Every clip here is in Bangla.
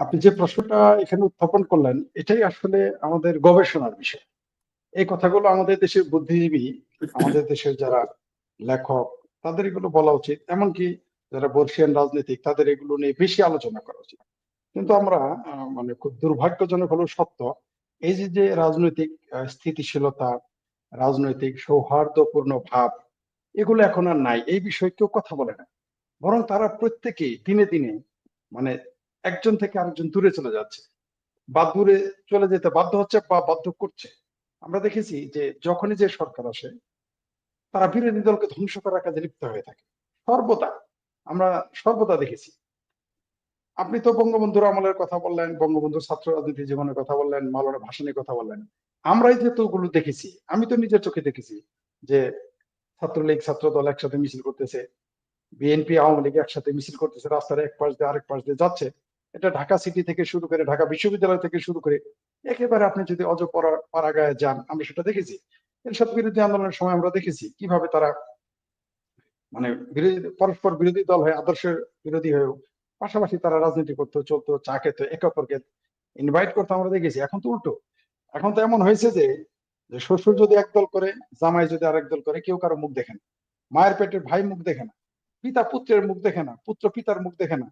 আপনি যে প্রশ্নটা এখানে উত্থাপন করলেন, এটাই আসলে আমাদের গবেষণার বিষয়। এই কথাগুলো আমাদের দেশের বুদ্ধিজীবী, আমাদের দেশের যারা লেখক, তাদের এগুলো বলা উচিত। এমনকি যারা বর্ষিয়ান রাজনীতিক, তাদের এগুলো নিয়ে বেশি আলোচনা করা উচিত। কিন্তু আমরা মানে খুব দুর্ভাগ্যজনক হলেও সত্য, এই যে যে রাজনৈতিক স্থিতিশীলতা, রাজনৈতিক সৌহার্দ্যপূর্ণ ভাব, এগুলো এখন আর নাই। এই বিষয়ে কেউ কথা বলে না। বরং তারা প্রত্যেকেই দিনে দিনে মানে একজন থেকে আরেকজন দূরে চলে যাচ্ছে। বা দূরে চলে যেতে বাধ্য হচ্ছে বা বাধ্য করছে। আমরা দেখেছি যে যখনই যে সরকার আসে, তারা বিরোধী দলকে ধ্বংস করার কাজে লিপ্ত হয়ে থাকে। সর্বদা, আমরা সর্বদা দেখেছি। আপনি তো বঙ্গবন্ধুর আমলের কথা বললেন বঙ্গবন্ধুর ছাত্র রাজনীতি জীবনের কথা বললেন, মাওলানা ভাষণের কথা বললেন। আমরাই যেহেতু ওগুলো দেখেছি, আমি তো নিজের চোখে দেখেছি যে ছাত্রলীগ ছাত্র দল একসাথে মিছিল করতেছে, বিএনপি, আওয়ামী লীগ একসাথে মিছিল করতেছে, রাস্তার এক পাশ দিয়ে আরেক পাশ দিয়ে যাচ্ছে। এটা ঢাকা সিটি থেকে শুরু করে ঢাকা বিশ্ববিদ্যালয় থেকে শুরু করে একেবারে আপনি যদি অজ পাড়াগায় যান, আমরা সেটা দেখেছি। এরশাদ বিরোধী আন্দোলনের সময় আমরা দেখেছি কীভাবে তারা মানে বিরোধী, পরস্পর বিরোধী দল হয়ে, আদর্শের বিরোধী হয়েও পাশাপাশি তারা রাজনীতি করতো, চলতো, চা খেত, একে অপরকে ইনভাইট করতো, আমরা দেখেছি। এখন তো উল্টো। এখন তো এমন হয়েছে যে শ্বশুর যদি একদল করে, জামাই যদি আরেক দল করে, কেউ কারও মুখ দেখে না। মায়ের পেটের ভাই মুখ দেখে না। পিতা পুত্রের মুখ দেখে না। পুত্র পিতার মুখ দেখে না।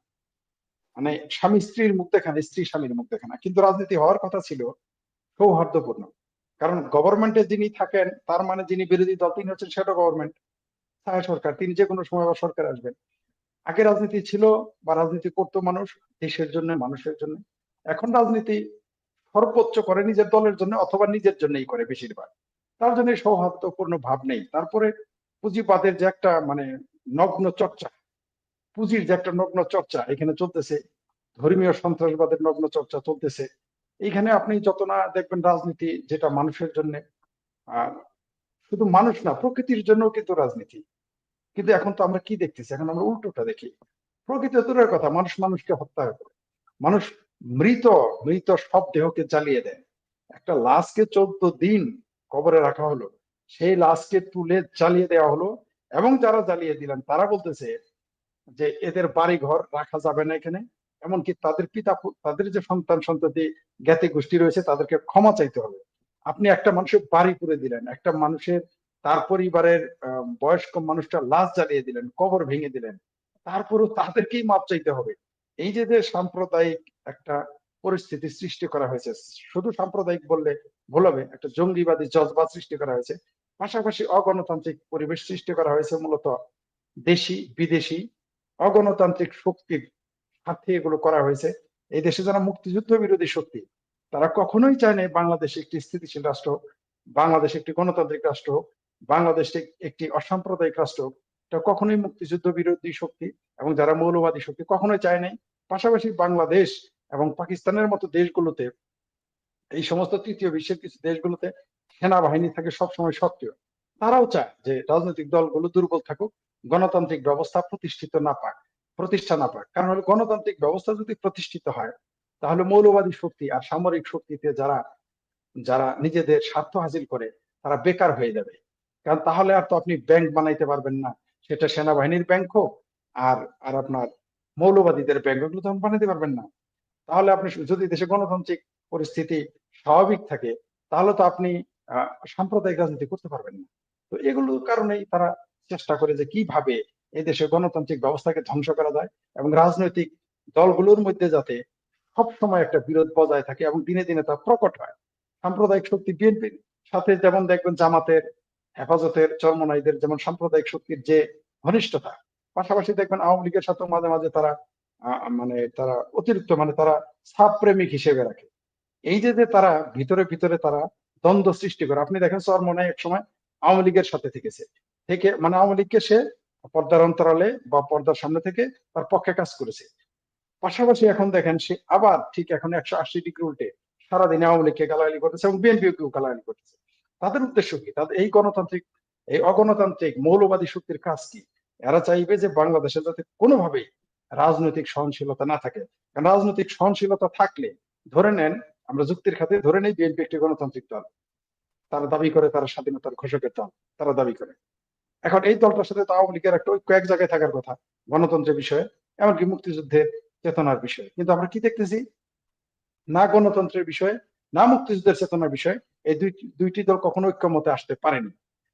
মানে স্বামী স্ত্রীর মুখ দেখে না স্ত্রী স্বামীর মুখ দেখে না। কিন্তু রাজনীতি হওয়ার কথা ছিল, সৌহার্দ্যপূর্ণ। কারণ গভর্নমেন্টে যিনি থাকেন, তার মানে যিনি বিরোধী দল, তিনি হচ্ছেন সেটা গভর্নমেন্ট ছায়া সরকার। তিনি যে কোনো সময় আবার সরকার আসবেন। আগে রাজনীতি ছিল বা রাজনীতি করতো মানুষ, দেশের জন্য, মানুষের জন্য। এখন রাজনীতি সর্বোচ্চ করে নিজের দলের জন্য অথবা নিজের জন্যই করে বেশিরভাগ। তার জন্য সৌহার্দ্যপূর্ণ ভাব নেই। তারপরে পুঁজিবাদের যে একটা মানে নগ্ন চর্চা। পুঁজির যে একটা নগ্ন চর্চা, এখানে চলতেছে। ধর্মীয় সন্ত্রাসবাদের নগ্ন চর্চা চলতেছে। এইখানে আপনি যত না দেখবেন রাজনীতি যেটা মানুষের জন্য শুধু মানুষ না, প্রকৃতির জন্য কিন্তু রাজনীতি। কিন্তু এখন তো আমরা কি দেখতেছি? এখন আমরা উল্টোটা দেখি। প্রকৃতি দূরের কথা, মানুষ মানুষকে হত্যা করে। মানুষ মৃত মৃত সব দেহকে জ্বালিয়ে দেয়। একটা লাশকে চোদ্দ দিন কবরে রাখা হলো। সেই লাশকে তুলে জ্বালিয়ে দেওয়া হলো। এবং যারা জ্বালিয়ে দিলেন, তারা বলতেছে যে এদের বাড়ি ঘর রাখা যাবে না এখানে। এমনকি তাদের পিতা তাদের যে সন্তান সন্ততি জ্ঞাতি গোষ্ঠী রয়েছে, তাদেরকে ক্ষমা চাইতে হবে। আপনি একটা মানুষের বাড়ি করে দিলেন, একটা মানুষের তার পরিবারের বয়স্ক মানুষটা লাশ জ্বালিয়ে দিলেন, কবর ভেঙে দিলেন, তারপরও তাদেরকেই মাপ চাইতে হবে। এই যে যে সাম্প্রদায়িক একটা পরিস্থিতি সৃষ্টি করা হয়েছে, শুধু সাম্প্রদায়িক বললে ভুল হবে, একটা জঙ্গিবাদী জজবাদ সৃষ্টি করা হয়েছে। পাশাপাশি অগণতান্ত্রিক পরিবেশ সৃষ্টি করা হয়েছে, মূলত দেশি বিদেশি অগণতান্ত্রিক শক্তির স্বার্থে এগুলো করা হয়েছে। এই দেশে যারা মুক্তিযুদ্ধ বিরোধী শক্তি, তারা কখনোই চায় না বাংলাদেশ একটি স্থিতিশীল রাষ্ট্র বাংলাদেশ একটি গণতান্ত্রিক রাষ্ট্র বাংলাদেশ একটি অসাম্প্রদায়িক রাষ্ট্র। এটা কখনোই মুক্তিযুদ্ধ বিরোধী শক্তি এবং যারা মৌলবাদী শক্তি কখনোই চায় নাই। পাশাপাশি বাংলাদেশ এবং পাকিস্তানের মতো দেশগুলোতে, এই সমস্ত তৃতীয় বিশ্বের কিছু দেশগুলোতে সেনাবাহিনী থাকে সবসময় সক্রিয়। তারাও চায় যে রাজনৈতিক দলগুলো দুর্বল থাকুক গণতান্ত্রিক ব্যবস্থা প্রতিষ্ঠিত না পাক, প্রতিষ্ঠা না পাক। কারণ গণতান্ত্রিক ব্যবস্থা যদি প্রতিষ্ঠিত হয়, তাহলে মৌলবাদী শক্তি আর সামরিক শক্তিতে যারা যারা নিজেদের স্বার্থ হাসিল করে, তারা বেকার হয়ে যাবে। কারণ তাহলে আর তো আপনি ব্যাংক বানাইতে পারবেন না। সেটা সেনাবাহিনীর ব্যাংক হোক আর আর আপনার মৌলবাদীদের ব্যাংক ওগুলো তখন বানাইতে পারবেন না। তাহলে আপনি যদি দেশে গণতান্ত্রিক পরিস্থিতি স্বাভাবিক থাকে, তাহলে তো আপনি সাম্প্রদায়িক রাজনীতি করতে পারবেন না। তো এগুলোর কারণেই তারা চেষ্টা করে যে কীভাবে এই দেশে গণতান্ত্রিক ব্যবস্থাকে ধ্বংস করা যায় এবং রাজনৈতিক দলগুলোর মধ্যে যাতে সবসময় একটা বিরোধ বজায় থাকে এবং দিনে দিনে তা প্রকট হয়। সাম্প্রদায়িক শক্তি বিএনপির সাথে যেমন দেখবেন জামাতের হেফাজতের চরমনাইদের যেমন সাম্প্রদায়িক শক্তির যে ঘনিষ্ঠতা, পাশাপাশি দেখবেন আওয়ামী লীগের সাথে মাঝে মাঝে তারা মানে তারা অতিরিক্ত মানে তারা সাব প্রেমিক হিসেবে রাখে। এই যে যে তারা ভিতরে ভিতরে তারা দ্বন্দ্ব সৃষ্টি করে, আপনি দেখেন চরমনাই এক সময় আওয়ামী লীগের সাথে থেকেছে। থেকে মানে আওয়ামী লীগকে সে পর্দার অন্তরালে বা পর্দার সামনে থেকে তার পক্ষে কাজ করেছে। পাশাপাশি এখন দেখেন সে আবার ঠিক এখন একশো আশি ডিগ্রি উল্টে সারাদিন আওয়ামী লীগকে গালাগালি করতেছে এবং বিএনপিও গালাগালি করতেছে। তাদের উদ্দেশ্য কি? তাদের এই গণতান্ত্রিক, এই অগণতান্ত্রিক মৌলবাদী শক্তির কাজ কি? এরা চাইবে যে বাংলাদেশে যাতে কোনোভাবেই রাজনৈতিক সহনশীলতা না থাকে। রাজনৈতিক সহনশীলতা থাকলে ধরে নেন, আমরা যুক্তির খাতে ধরে নেই বিএনপি একটি গণতান্ত্রিক দল। তারা দাবি করে তারা স্বাধীনতার ঘোষকের দল। তারা দাবি করে। এখন এই দলটার সাথে তো আওয়ামী লীগের একটা ঐক্য এক জায়গায় থাকার কথা, গণতন্ত্রের বিষয়ে এমনকি মুক্তিযুদ্ধের চেতনার বিষয়ে। কিন্তু আমরা কি দেখতেছি? না গণতন্ত্রের বিষয়ে, না মুক্তিযুদ্ধের চেতনার বিষয়ে এই দুই, দুইটি দল কখনো ঐক্যমতে আসতে পারেনি।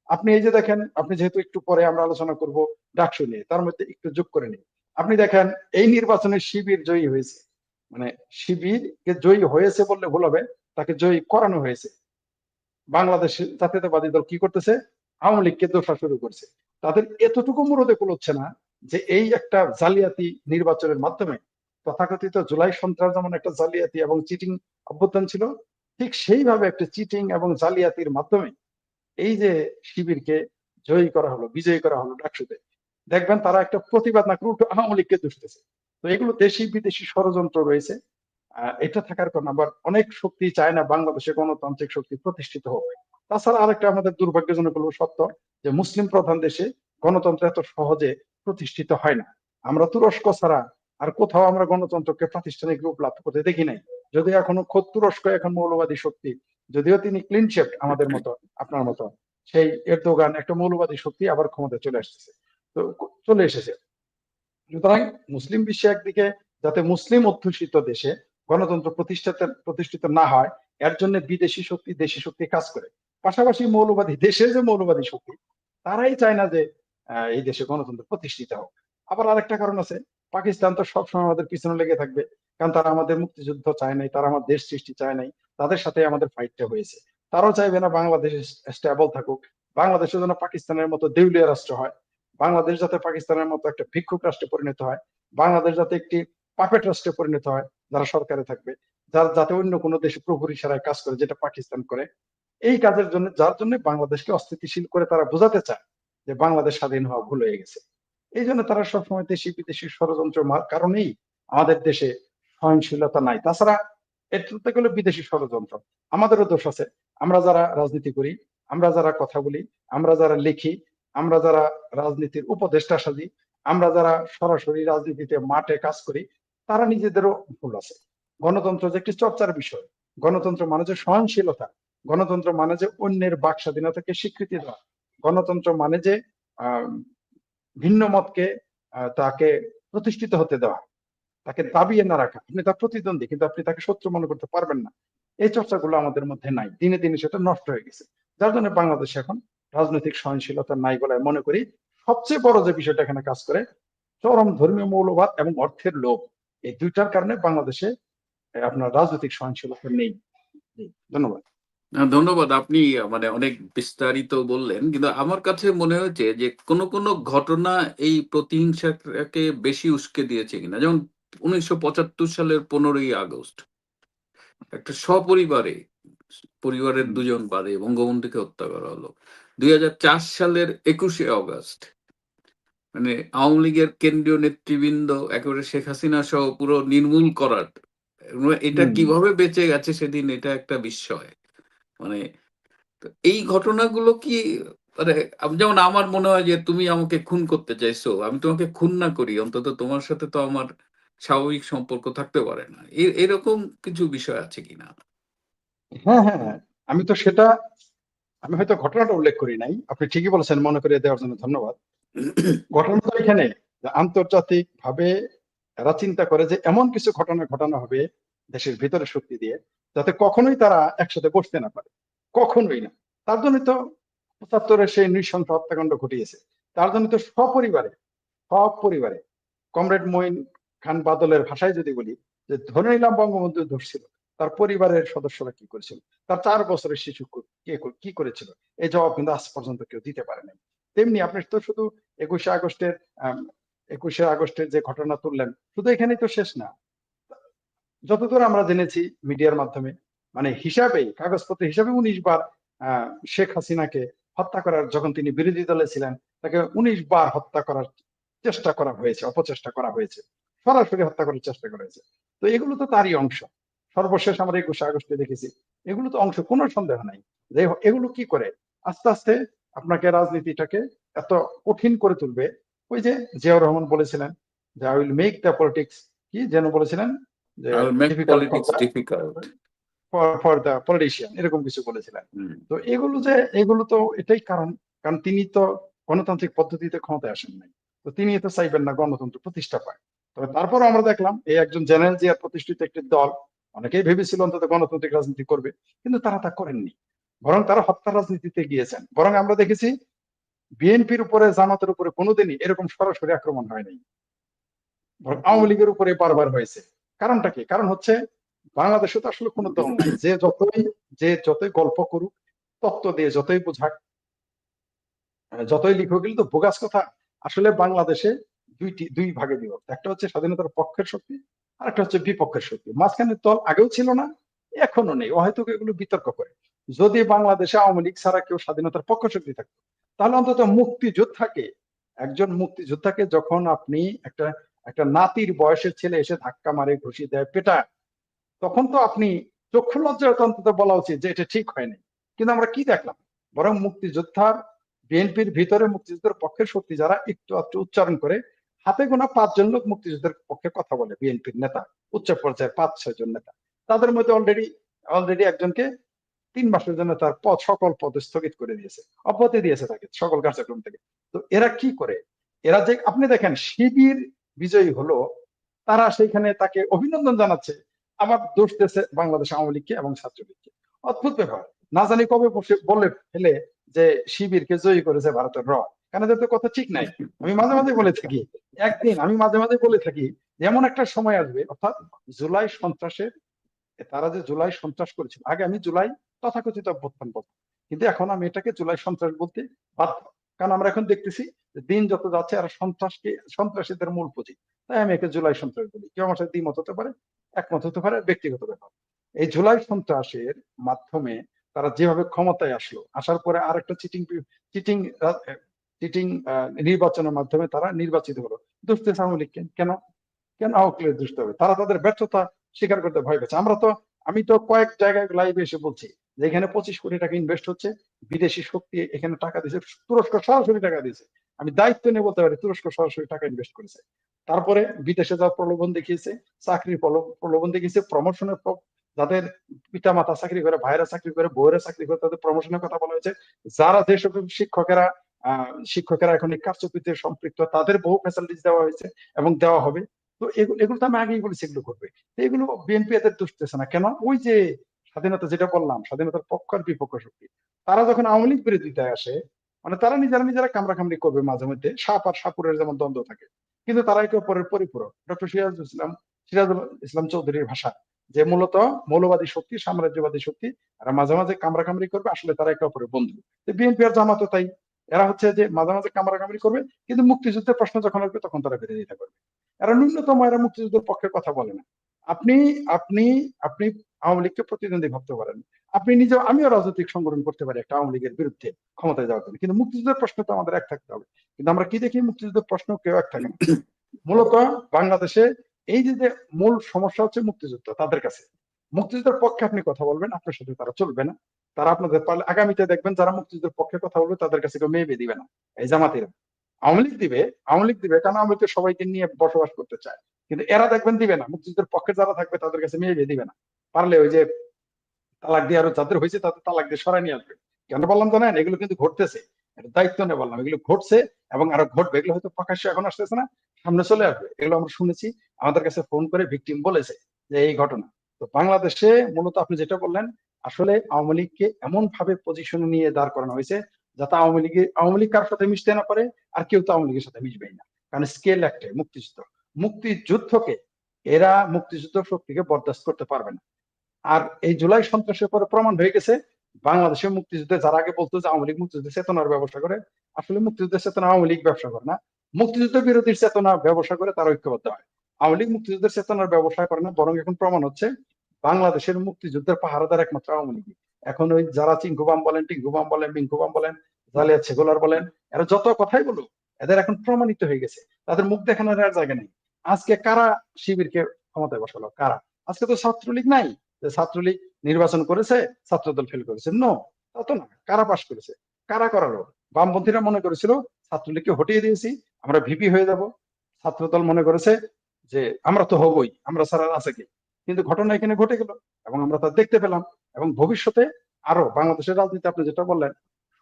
আপনি এই যে দেখেন, আপনি যেহেতু একটু পরে আমরা আলোচনা করব ডাকসু নিয়ে, তার মধ্যে একটু যোগ করে নিই। আপনি দেখেন, এই নির্বাচনে শিবির জয়ী হয়েছে। মানে শিবির জয়ী হয়েছে বললে ভুল হবে, তাকে জয়ী করানো হয়েছে। বাংলাদেশ জাতীয়তাবাদী দল কি করতেছে? আওয়ামী লীগকে দোষা শুরু করছে। তাদের এতটুকু মুরদে কুলোচ্ছে না যে এই একটা জালিয়াতি নির্বাচনের মাধ্যমে তথাকথিত জুলাই সন্ত্রাস যেমন একটা জালিয়াতি এবং চিটিং অভ্যুত্থান ছিল, ঠিক সেইভাবে একটা চিটিং এবং জালিয়াতির মাধ্যমে এই যে শিবিরকে জয়ী করা হলো, বিজয়ী করা হলো ডাকসুতে, দেখবেন তারা একটা প্রতিবাদ না করে আওয়ামী লীগকে দুষতেছে তো এগুলো দেশি বিদেশি ষড়যন্ত্র রয়েছে। এটা থাকার কারণে আবার অনেক শক্তি চায় না বাংলাদেশে গণতান্ত্রিক শক্তি প্রতিষ্ঠিত হোক। তাছাড়া আরেকটা আমাদের দুর্ভাগ্যজনক হলো সত্য যে মুসলিম প্রধান দেশে গণতন্ত্র এত সহজে প্রতিষ্ঠিত হয় না। আমরা তুরস্ক ছাড়া আর কোথাও আমরা গণতন্ত্রকে প্রাতিষ্ঠানিক রূপ লাভ করতে দেখি নাই। যদি এখনও খোদ তুরস্ক এখন মৌলবাদী শক্তি, যদিও তিনি ক্লিন শেফট আমাদের মতো, আপনার মতো। সেই এরদোগান একটা মৌলবাদী শক্তি আবার ক্ষমতা চলে আসতেছে। তো চলে এসেছে। সুতরাং মুসলিম বিশ্বে একদিকে যাতে মুসলিম অধ্যুষিত দেশে গণতন্ত্র প্রতিষ্ঠাতে প্রতিষ্ঠিত না হয়, এর জন্য বিদেশি শক্তি দেশি শক্তি কাজ করে। পাশাপাশি মৌলবাদী, দেশের যে মৌলবাদী শক্তি, তারাই চায় না যে এই দেশে গণতন্ত্র প্রতিষ্ঠিত হোক। আবার আরেকটা কারণ আছে, পাকিস্তান তো সবসময় আমাদের পিছনে লেগে থাকবে, কারণ তারা আমাদের মুক্তিযুদ্ধ চায় নাই, তারা আমার দেশ সৃষ্টি চায় নাই, তাদের সাথে আমাদের ফাইটটা হয়েছে। তারাও চাইবে না বাংলাদেশ স্টেবল থাকুক বাংলাদেশের জন্য পাকিস্তানের মতো দেউলিয়া রাষ্ট্র হয়, বাংলাদেশ যাতে পাকিস্তানের মতো একটা ভিক্ষুক রাষ্ট্রে পরিণত হয়, বাংলাদেশ যাতে একটি পাপেট রাষ্ট্রে পরিণত হয়, যারা সরকারে থাকবে, যার, যাতে অন্য কোনো দেশে প্রভুর ইশারায় কাজ করে, যেটা পাকিস্তান করে এই কাজের জন্য, যার জন্য বাংলাদেশকে অস্থিতিশীল করে তারা বোঝাতে চায় যে বাংলাদেশ স্বাধীন হওয়া ভুল হয়ে গেছে। এই জন্য তারা সবসময় দেশি, বিদেশি ষড়যন্ত্র কারণেই আমাদের দেশে সহনশীলতা নাই। তাছাড়া এটাতে গেলে বিদেশি ষড়যন্ত্র। আমাদেরও দোষ আছে। আমরা যারা রাজনীতি করি, আমরা যারা কথা বলি, আমরা যারা লিখি, আমরা যারা রাজনীতির উপদেষ্টা সাজি, আমরা যারা সরাসরি রাজনীতিতে মাঠে কাজ করি, তারা নিজেদেরও ভুল আছে। গণতন্ত্র যে একটি চর্চার বিষয়, গণতন্ত্র মানুষের সহনশীলতা গণতন্ত্র মানে যে অন্যের বাক স্বাধীনতাকে স্বীকৃতি দেওয়া। গণতন্ত্র মানে যে ভিন্ন মতকে তাকে প্রতিষ্ঠিত হতে দেওয়া। তাকে দাবিয়ে না রাখা। আপনি তার প্রতিদ্বন্দ্বী, কিন্তু আপনি তাকে শত্রু মনে করতে পারবেন না। এই চর্চাগুলো আমাদের মধ্যে নাই। দিনে দিনে সেটা নষ্ট হয়ে গেছে। যার জন্য বাংলাদেশে এখন রাজনৈতিক সহনশীলতা নাই বলে মনে করি। সবচেয়ে বড় যে বিষয়টা এখানে কাজ করে, চরম ধর্মীয় মৌলবাদ এবং অর্থের লোভ। এই দুইটার কারণে বাংলাদেশে আপনার রাজনৈতিক সহনশীলতা নেই। ধন্যবাদ। ধন্যবাদ। আপনি মানে অনেক বিস্তারিত বললেন। কিন্তু আমার কাছে মনে হয়েছে যে কোন কোন ঘটনা এই প্রতিহিংসাকে বেশি উস্কে দিয়েছে কিনা? যেমন উনিশশো পঁচাত্তর সালের পনেরোই আগস্ট একটা সপরিবারে পরিবারের দুজন বাদে বঙ্গবন্ধুকে হত্যা করা হলো। দুই হাজার চার সালের একুশে অগস্ট মানে আওয়ামী লীগের কেন্দ্রীয় নেতৃবৃন্দ একেবারে শেখ হাসিনা সহ পুরো নির্মূল করার এটা কীভাবে বেঁচে গেছে সেদিন এটা একটা বিস্ময়। মানে এই ঘটনাগুলো কি মানে যেমন আমার মনে হয় যে তুমি আমাকে খুন করতে চাইছো, আমি তোমাকে খুন না করি, অন্তত তোমার সাথে তো আমার স্বাভাবিক সম্পর্ক থাকতে পারে না এরকম কিছু বিষয় আছে কিনা হ্যাঁ হ্যাঁ হ্যাঁ। আমি তো সেটা, আমি হয়তো ঘটনাটা উল্লেখ করি নাই, আপনি ঠিকই বলেছেন, মনে করে দেওয়ার জন্য ধন্যবাদ ঘটনাটা এখানে আন্তর্জাতিক ভাবে এরা চিন্তা করে যে এমন কিছু ঘটনা, ঘটানো হবে দেশের ভিতরে শক্তি দিয়ে যাতে কখনোই তারা একসাথে বসতে না পারে। কখনোই না। তার জন্য তো পঁচাত্তরের সেই নৃশংস হত্যাকাণ্ড ঘটিয়েছে। তার জন্য তো সপরিবারে সব পরিবারে কমরেড মঈন খান বাদলের ভাষায় যদি বলি যে ধরে নিলাম বঙ্গবন্ধু দোষ ছিল তার পরিবারের সদস্যরা কি করেছিল? তার চার বছরের শিশু কে কি করেছিল? এই জবাব কিন্তু আজ পর্যন্ত কেউ দিতে পারে নাই। তেমনি আপনি তো শুধু একুশে আগস্টের একুশে আগস্টের যে ঘটনা তুললেন, শুধু এখানেই তো শেষ না। যতদূর আমরা জেনেছি মিডিয়ার মাধ্যমে মানে হিসাবেই কাগজপত্র হিসাবে উনিশ বার শেখ হাসিনাকে হত্যা করার যখন তিনি বিরোধী দলে ছিলেন, তাকে উনিশ বার হত্যা করার চেষ্টা করা হয়েছে, অপচেষ্টা করা হয়েছে। সরাসরি হত্যা করার চেষ্টা করা হয়েছে। তো এগুলো তো তারই অংশ। সর্বশেষ আমরা একুশে আগস্টে দেখেছি, এগুলো তো অংশ, কোনো সন্দেহ নাই। যে এগুলো কি করে? আস্তে আস্তে আপনাকে রাজনীতিটাকে এত কঠিন করে তুলবে। ওই যে জিয়াউর রহমান বলেছিলেন যে I will make the politics কি যেন বলেছিলেন? যে I will make politics difficult. for the politician এরকম কিছু বলেছিলেন। তো এগুলো যে এগুলো তো এটাই কারণ কারণ তিনি তো গণতান্ত্রিক পদ্ধতিতে ক্ষমতায় আসেন নাই। তো তিনি তো চাইবেন না গণতন্ত্র প্রতিষ্ঠা পায়। তবে তারপর আমরা দেখলাম এই একজন জেনারেল জিয়ার প্রতিষ্ঠিত একটি দল অনেকেই ভেবেছিল অন্তত গণতান্ত্রিক রাজনীতি করবে কিন্তু তারা তা করেননি। বরং তারা হত্যা রাজনীতিতে গিয়েছেন। বরং আমরা দেখেছি বিএনপির উপরে জামাতের উপরে কোনোদিনই এরকম সরাসরি আক্রমণ হয়নি বরং আওয়ামী লীগের উপরে বারবার হয়েছে। কারণটা কি? কারণ হচ্ছে বাংলাদেশে তো আসলে কোনো দল নাই। যে যতই যে যতই গল্প করুক, তত্ত্ব দিয়ে যতই বোঝাক যতই লিখুক এগুলো তো বোগাস কথা, আসলে বাংলাদেশে দুইটি, দুই ভাগে বিভক্ত। একটা হচ্ছে স্বাধীনতার পক্ষের শক্তি, আর একটা হচ্ছে বিপক্ষের শক্তি। মাঝখানের দল আগেও ছিল না, এখনও নেই। হয়তো এগুলো বিতর্ক করে। যদি বাংলাদেশে আওয়ামী লীগ ছাড়া কেউ স্বাধীনতার পক্ষ শক্তি থাকতো, তাহলে অন্তত মুক্তিযোদ্ধাকে, একজন মুক্তিযোদ্ধাকে যখন আপনি একটা একটা নাতির বয়সের ছেলে এসে ধাক্কা মারে, ঘুষি দেয়, পেটায়। তখন তো আপনি চক্ষু লজ্জায় অন্তত বলা উচিত যে এটা ঠিক হয়নি। কিন্তু আমরা কি দেখলাম? বরং মুক্তিযোদ্ধার, বিএনপির ভিতরে মুক্তিযুদ্ধের পক্ষের শক্তি যারা একটু একটু উচ্চারণ করে, হাতে গোনা পাঁচজন লোক মুক্তিযুদ্ধের পক্ষে কথা বলে, বিএনপির নেতা, উচ্চ পর্যায়ের পাঁচ ছয় জন নেতা। তাদের মধ্যে অলরেডি অলরেডি একজনকে তিন মাসের জন্য তার পদ, সকল পদ স্থগিত করে দিয়েছে, অব্যাহতি দিয়েছে তাকে সকল কার্যক্রম থেকে। তো এরা কি করে? এরা যে, আপনি দেখেন, শিবির বিজয়ী হলো, তারা সেইখানে তাকে অভিনন্দন জানাচ্ছে, আবার দোষ দিয়েছে বাংলাদেশ আওয়ামী লীগকে এবং ছাত্রলীগকে। অদ্ভুত ব্যাপার। না জানি কবে বলে ফেলে যে শিবিরকে জয়ী করেছে ভারতের র কেন তো কথা ঠিক নাই। আমি মাঝে মাঝে বলে থাকি, একদিন আমি মাঝে মাঝে বলে থাকি এমন একটা সময় আসবে, অর্থাৎ জুলাই সন্ত্রাসের, তারা যে জুলাই সন্ত্রাস করেছিল, আগে আমি জুলাই তথাকথিত অভ্যুত্থান বলতাম। কিন্তু এখন আমি এটাকে জুলাই সন্ত্রাস বলতে বাধ্য। কারণ আমরা এখন দেখতেছি দিন যত যাচ্ছে আর সন্ত্রাসকে, সন্ত্রাসীদের মূল পুঁজি। তাই আমি একে জুলাই সন্ত্রাস বলি। কেউ আমার সাথে দ্বিমত হতে পারে, একমত হতে পারে, ব্যক্তিগত ব্যাপার। এই জুলাই সন্ত্রাসের মাধ্যমে তারা যেভাবে ক্ষমতায় আসলো, আসার পরে আর একটা চিটিং চিটিং চিটিং নির্বাচনের মাধ্যমে তারা নির্বাচিত হলো। দুষ্ট আওয়ামী লীগকে কেন? কেন? আওয়ামী লীগ দুষ্ট হবে? তারা তাদের ব্যর্থতা স্বীকার করতে ভয় পেয়েছে। আমরা তো, আমি তো কয়েক জায়গায় লাইভে এসে বলছি যে এখানে পঁচিশ কোটি টাকা ইনভেস্ট হচ্ছে, বিদেশি শক্তি এখানে টাকা দিয়েছে তুরস্ক সরাসরি টাকা দিয়েছে আমি দায়িত্ব নিয়ে বলতে পারি, তুরস্ক সরাসরি টাকা ইনভেস্ট করেছে। তারপরে বিদেশে যাওয়ার প্রলোভন দেখিয়েছে, চাকরির প্রলোভন দেখিয়েছে প্রমোশনের যাদের পিতা মাতা চাকরি করে ভাইরা চাকরি করে, বউয়েরা চাকরি করে, তাদের প্রমোশনের কথা বলা হয়েছে। যারা যে সকল শিক্ষকেরা শিক্ষকেরা এখন এই কার্যকৃতে সম্পৃক্ত, তাদের বহু ফ্যাসিলিটিস দেওয়া হয়েছে এবং দেওয়া হবে। তো এগুলো এগুলো তো আমি আগেই বলেছি এগুলো করবে। এগুলো বিএনপি এদের দুষতেছে না। কেন? ওই যে স্বাধীনতা যেটা বললাম, স্বাধীনতার পক্ষ আর বিপক্ষ শক্তি। তারা যখন আওয়ামী লীগ বিরোধিতায় আসে মানে তারা নিজেরা নিজেরা কামড়াকামড়ি করবে মাঝে মধ্যে, সাপ আর সাপুরের যেমন দ্বন্দ্ব থাকে। কিন্তু তারা একে অপরের পরিপূরক। ডক্টর সিরাজুল ইসলাম সিরাজুল ইসলাম চৌধুরীর ভাষা, যে মূলত মৌলবাদী শক্তি, সাম্রাজ্যবাদী শক্তি এরা মাঝে মাঝে কামড়াকামড়ি করবে, আসলে তারা একে অপরের বন্ধু। বিএনপি আর জামাতও তাই। এরা হচ্ছে যে মাঝে মাঝে কামড়াকামড়ি করবে, কিন্তু মুক্তিযুদ্ধের প্রশ্ন যখন আসবে, তখন তারা বিরোধিতা করবে। এরা ন্যূনতম, এরা মুক্তিযুদ্ধের পক্ষে কথা বলে না। আপনি আপনি আপনি আওয়ামী লীগকে প্রতিদ্বন্দ্বী ভাবতে পারেন। আপনি নিজে আমিও রাজনৈতিক সংগঠন করতে পারি একটা আওয়ামী লীগের বিরুদ্ধে ক্ষমতায় যাওয়ার জন্য। কিন্তু মুক্তিযুদ্ধের প্রশ্ন তো আমাদের এক থাকতে হবে। কিন্তু আমরা কি দেখি? মুক্তিযুদ্ধের প্রশ্ন কেউ এক থাকে মূলত বাংলাদেশে এই যে মূল সমস্যা হচ্ছে মুক্তিযুদ্ধ তাদের কাছে। মুক্তিযুদ্ধের পক্ষে আপনি কথা বলবেন, আপনার সাথে তারা চলবে না। তারা আপনাদের পারলে আগামীতে দেখবেন যারা মুক্তিযুদ্ধের পক্ষে কথা বলবে তাদের কাছে কেউ মেয়ে দিবে না। এই জামাতিরা। আওয়ামী লীগ দিবে, আওয়ামী লীগ দিবে, কারণ আওয়ামী লীগ সবাইকে নিয়ে বসবাস করতে চায়। কিন্তু এরা দেখবেন দিবে না। মুক্তিযুদ্ধের পক্ষে যারা থাকবে তাদের কাছে মেয়ে বিয়ে দিবে না। পারলে ওই যে তালাক দিয়ে আরও যাদের হয়েছে তাদের তালাক দিয়ে সরাই নিয়ে আসবে। কেন বললাম জানেন এগুলো কিন্তু ঘটতেছে। দায়িত্ব নিয়ে বললাম। এগুলো ঘটছে এবং আরও ঘটবে। এগুলো হয়তো প্রকাশ্যে এখন আসতেছে না, সামনে চলে আসবে। এগুলো আমরা শুনেছি। আমাদের কাছে ফোন করে ভিকটিম বলেছে যে এই ঘটনা। তো বাংলাদেশে মূলত আপনি যেটা বললেন, আসলে আওয়ামী লীগকে এমন ভাবে পজিশনে নিয়ে দাঁড় করানো হয়েছে যাতে আওয়ামী লীগে আওয়ামী লীগ কার সাথে মিশতে না পারে, আর কেউ তো আওয়ামী লীগের সাথে মিশবেই না। কারণ স্কেল একটাই, মুক্তিযুদ্ধ। মুক্তিযুদ্ধকে, এরা মুক্তিযুদ্ধ শক্তিকে বরদাস্ত করতে পারবে না। আর এই জুলাই সন্ত্রাসের পরে প্রমাণ হয়ে গেছে, বাংলাদেশের মুক্তিযুদ্ধে যারা আগে বলতো যে আওয়ামী লীগ মুক্তিযুদ্ধের চেতনার ব্যবসা করে, আসলে মুক্তিযুদ্ধের চেতনা আওয়ামী লীগ ব্যবসা করে না। মুক্তিযুদ্ধ বিরোধীর চেতনা ব্যবসা করে, তারা ঐক্যবদ্ধ হয়। আওয়ামী লীগ মুক্তিযুদ্ধের চেতনার ব্যবসা করে না, বরং এখন প্রমাণ হচ্ছে, বাংলাদেশের মুক্তিযুদ্ধের পাহারাদার একমাত্র আওয়ামী লীগ। এখন ওই যারা চিঙ্কুবাম বলেন টিঙ্কুবাম বলেন বিঙ্কুবাম বলেন জালিয়া ছেগোলার বলেন, এরা যত কথাই বলুক, এদের এখন প্রমাণিত হয়ে গেছে। তাদের মুখ দেখানোর আর জায়গা নেই। আজকে কারা শিবিরকে ক্ষমতায় বসালো? কারা? আজকে তো ছাত্রলীগ নাই। যে ছাত্রলীগ নির্বাচন করেছে, ছাত্রদল ফেল করেছে। নো তা তো না। কারা পাশ করেছে? কারা করালো? বামপন্থীরা মনে করেছিল, ছাত্রলীগকে হটিয়ে দিয়েছি, আমরা ভিপি হয়ে যাব। ছাত্রদল মনে করেছে যে আমরা তো হবই, আমরা ছাড়া আছে কি? কিন্তু ঘটনা এখানে ঘটে গেল এবং আমরা তা দেখতে পেলাম এবং ভবিষ্যতে আরও বাংলাদেশের রাজনীতি, আপনি যেটা বললেন,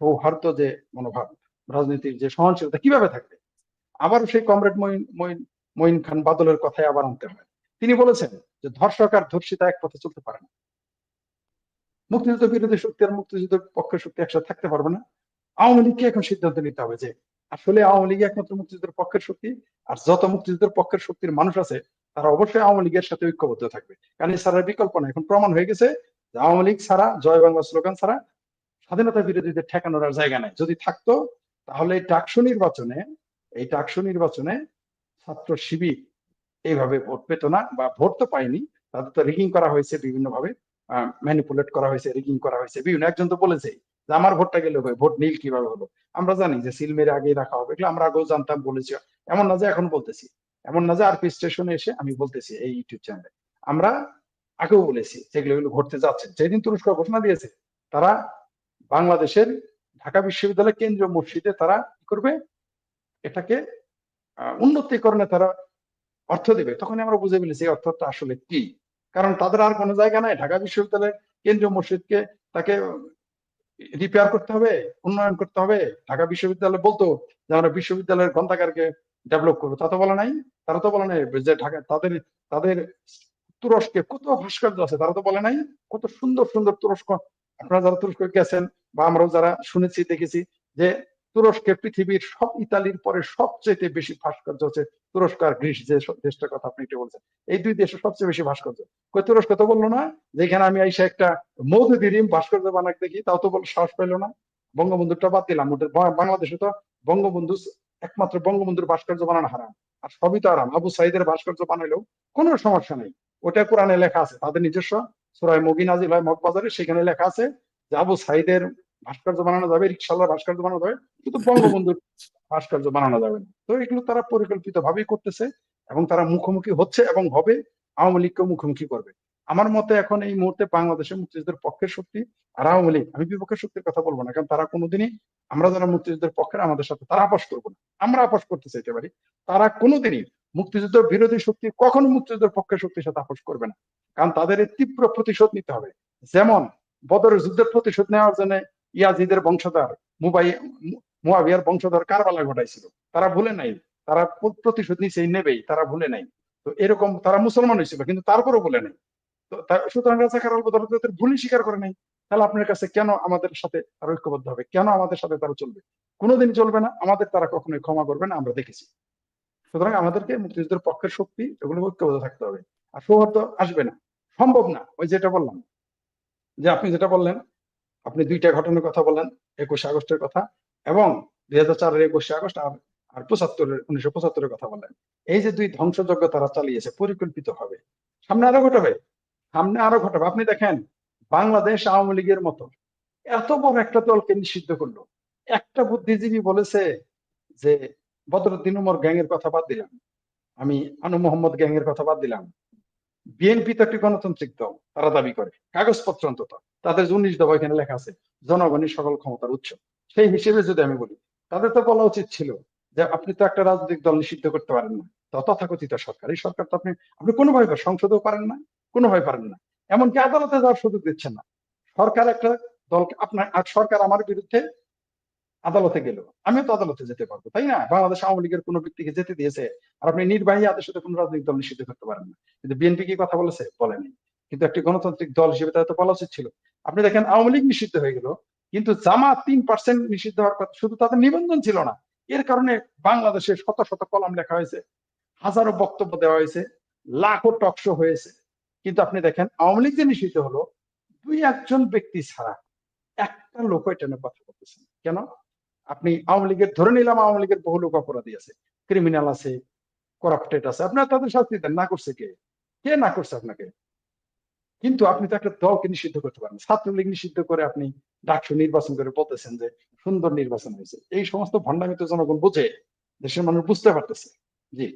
সৌহার্দ্য যে মনোভাব, রাজনীতির যে সহনশীলতা কীভাবে থাকবে? আবার সেই কমরেড মঈন মঈন মঈন খান বাদলের কথায় আবার আনতে হয়। তিনি বলেছেন যে ধর্ষক আর ধর্ষিতা এক পথে চলতে পারে না। মুক্তিযুদ্ধ বিরোধী শক্তি আর মুক্তিযুদ্ধের পক্ষের শক্তি একসাথে থাকতে পারবে না। আওয়ামী লীগকে এখন সিদ্ধান্ত নিতে হবে যে আসলে আওয়ামী লীগ একমাত্র মুক্তিযুদ্ধের পক্ষের শক্তি আর যত মুক্তিযুদ্ধের পক্ষের শক্তির মানুষ আছে, তারা অবশ্যই আওয়ামী লীগের সাথে ঐক্যবদ্ধ থাকবে। কারণ এছাড়া বিকল্প না এখন প্রমাণ হয়ে গেছে যে আওয়ামী লীগ ছাড়া, জয় বাংলা স্লোগান ছাড়া স্বাধীনতা বিরোধীদের ঠেকানোর আর জায়গা নাই। যদি থাকতো, তাহলে এই টাকসু নির্বাচনে, এই টাকসু নির্বাচনে ছাত্র শিবির এইভাবে ভোট পেত না বা ভোট তো পায়নি। তাদের তো রিগিং করা হয়েছে বিভিন্ন ভাবে ম্যানিপুলেট করা হয়েছে রিগিং করা হয়েছে, বিভিন্ন। একজন তো বলেছে যে আমার ভোটটা গেলে ভাই ভোট নীল কীভাবে হলো? আমরা জানি যে সিল মেরে আগে রাখা হবে। এগুলো আমরা আগেও জানতাম, বলেছি। এমন না যে এখন বলতেছি। এমন না যে আরপি স্টেশনে এসে আমি বলতেছি এই ইউটিউব চ্যানেলে আমরা আগেও বলেছি যেগুলো এগুলো ঘটতে যাচ্ছে। যেদিন তুরস্ক ঘোষণা দিয়েছে, তারা বাংলাদেশের ঢাকা বিশ্ববিদ্যালয় কেন্দ্রীয় মসজিদে তারা কি করবে? এটাকে উন্নতিকরণে তারা অর্থ দেবে। তখন আমরা বুঝে ফেলেছি এই অর্থটা আসলে কি। কারণ তাদের আর কোনো জায়গা নাই। ঢাকা বিশ্ববিদ্যালয়ের কেন্দ্রীয় মসজিদকে তাকে রিপেয়ার করতে হবে, উন্নয়ন করতে হবে। ঢাকা বিশ্ববিদ্যালয় বলতো যে, আমরা বিশ্ববিদ্যালয়ের গ্রন্থাগারকে ডেভেলপ করব। তা তো বলে নাই। তারা তো বলে নাই যে, ঢাকা, তাদের তাদের তুরস্কে কত ভাস্কর্য আছে, তারা তো বলে নাই। কত সুন্দর সুন্দর তুরস্ক। আপনারা যারা তুরস্ক গেছেন বা আমরাও যারা শুনেছি, দেখেছি যে তুরস্কে পৃথিবীর সব ইতালির পরে সবচেয়ে বেশি ভাস্কর্য হচ্ছে তুরস্ক আর গ্রিস যে দেশটার কথা আপনি একটু বলছেন। এই দুই দেশে সবচেয়ে বেশি ভাস্কর্য। কই, তুরস্ক তো বলল না, যেখানে আমি এসে একটা মৌদুদি রিম ভাস্কর্য বানাক দেখি, তাও তো বল সাহস পেল না। বঙ্গবন্ধুটা বাদ দিলাম ওটা বাংলাদেশে তো বঙ্গবন্ধু একমাত্র বঙ্গবন্ধুর ভাস্কর্য বানানো হারাম। আর সবই তো আরাম আবু সাইদের ভাস্কর্য বানাইলেও কোনো সমস্যা নেই। ওটা কোরআনে লেখা আছে, তাদের নিজস্ব। সুরায় মগি নাজিল হয় মগবাজারে, সেখানে লেখা আছে যে আবু সাইদের ভাস্কর্য বানানো যাবে রিক্সাওয়ালার ভাস্কর্য বানানো যাবে, কিন্তু বঙ্গবন্ধুর ভাস্কর্য বানানো যাবে না। তো এগুলো তারা পরিকল্পিত ভাবেই করতেছে এবং তারা মুখোমুখি হচ্ছে এবং হবে, আওয়ামী লীগকে মুখোমুখি করবে। আমার মতে এখন এই মুহূর্তে বাংলাদেশের মুক্তিযুদ্ধের পক্ষের শক্তি আর আওয়ামী লীগ, আমি বিপক্ষের শক্তির কথা বলব না, কারণ তারা কোনোদিনই আমরা যারা মুক্তিযুদ্ধের পক্ষের, আমাদের সাথে তারা আপোষ করব না। আমরা আপোষ করতে চাইতে পারি তারা কোনোদিনই মুক্তিযুদ্ধ বিরোধী শক্তি কখনো মুক্তিযুদ্ধের পক্ষের শক্তির সাথে আপোষ করবে না। কারণ তাদের তীব্র প্রতিশোধ নিতে হবে। যেমন বদরের যুদ্ধের প্রতিশোধ নেওয়ার জন্য ইয়াজিদের বংশধর, মুবাই, মুয়াবিয়ার বংশধর কারবালা ঘটাইছিল। তারা ভুলে নাই। তারা প্র- প্রতিশোধ নিচেই নেবেই, তারা ভুলে নাই। তো এরকম তারা মুসলমান হয়েছিল, কিন্তু তারপরও ভুলে নাই। সুতরাং বদর তাদের ভুলই স্বীকার করে নাই। তাহলে আপনার কাছে কেন আমাদের সাথে তারা ঐক্যবদ্ধ হবে? কেন আমাদের সাথে তারা চলবে? কোনোদিন চলবে না, আমাদের তারা কখনোই ক্ষমা করবে না, আমরা দেখেছি। সুতরাং আমাদেরকে মুক্তিযুদ্ধের পক্ষের শক্তি, এগুলো ঐক্যবদ্ধ থাকতে হবে। আর সৌহার্দ্য আসবে না, সম্ভব না, ওই যেটা বললাম। যে আপনি যেটা বললেন আপনি দুইটা ঘটনার কথা বলেন, একুশে আগস্টের কথা, এবং দুই হাজার চারের একুশে আগস্ট আর আর পঁচাত্তরের, উনিশশো পঁচাত্তরের কথা বললেন এই যে দুই ধ্বংসযজ্ঞ তারা চালিয়েছে, পরিকল্পিত হবে। সামনে আরও ঘটাবে, সামনে আরও ঘটাবে। আপনি দেখেন, বাংলাদেশ আওয়ামী লীগের মতো এত বড় একটা দলকে নিষিদ্ধ করল। একটা বুদ্ধিজীবী বলেছে যে, বদরুদ্দিন উমর গ্যাং এর কথা বাদ দিলাম। আমি আনু মোহাম্মদ গ্যাং এর কথা বাদ দিলাম। বিএনপি তো একটি গণতান্ত্রিক দল, তারা দাবি করে, কাগজপত্র অন্তত। তাদের উনিশ দফা এখানে লেখা আছে, জনগণের সকল ক্ষমতার উৎস। সেই হিসেবে যদি আমি বলি, তাদের তো বলা উচিত ছিল যে আপনি তো একটা রাজনৈতিক দল নিষিদ্ধ করতে পারেন না। তথাকথিত সরকার, এই সরকার তো আপনি আপনি কোনোভাবে সংসদেও পারেন না, কোনোভাবে পারেন না। এমনকি আদালতে যাওয়ার সুযোগ দিচ্ছেন না। সরকার একটা দলকে, আপনার, আর সরকার আমার বিরুদ্ধে আদালতে গেল। আমিও তো আদালতে যেতে পারব, তাই না? বাংলাদেশ আওয়ামী লীগের কোনো ব্যক্তিকে যেতে দিয়েছে আর আপনি নির্বাহী আদেশে কোনো রাজনৈতিক দল নিষিদ্ধ করতে পারেন না। কিন্তু বিএনপি কি কথা বলেছে? বলেনি। কিন্তু একটি গণতান্ত্রিক দল হিসেবে তাদের তো বলা উচিত ছিল আপনি দেখেন, আওয়ামী লীগ নিষিদ্ধ হয়ে গেল, কিন্তু জামাত তিন পার্সেন্ট নিষিদ্ধ হওয়ার কথা শুধু তাদের নিবন্ধন ছিল না, এর কারণে বাংলাদেশে শত শত কলাম লেখা হয়েছে, হাজারো বক্তব্য দেওয়া হয়েছে, লাখো টকশো হয়েছে। কিন্তু আপনি দেখেন, আওয়ামী লীগ যে নিষিদ্ধ হলো, দুই একজন ব্যক্তি ছাড়া একটা লোক এটা নিয়ে কথা বলতেছে কেন? আপনি আওয়ামী লীগের, ধরে নিলাম আওয়ামী লীগের বহু লোক অপরাধী আছে ক্রিমিনাল আছে করাপ্টেড আছে, আপনার তাদের শাস্তি দেন, না করছে কে? কে না করছে আপনাকে? কিন্তু আপনি তো একটা দলকে নিষিদ্ধ করতে পারেন। ছাত্রলীগ নিষিদ্ধ করে আপনি ডাকসু নির্বাচন করে বলতেছেন যে সুন্দর নির্বাচন হয়েছে। এই সমস্ত ভণ্ডামিত জনগণ বুঝে, দেশের মানুষ বুঝতে পারতেছে। জি।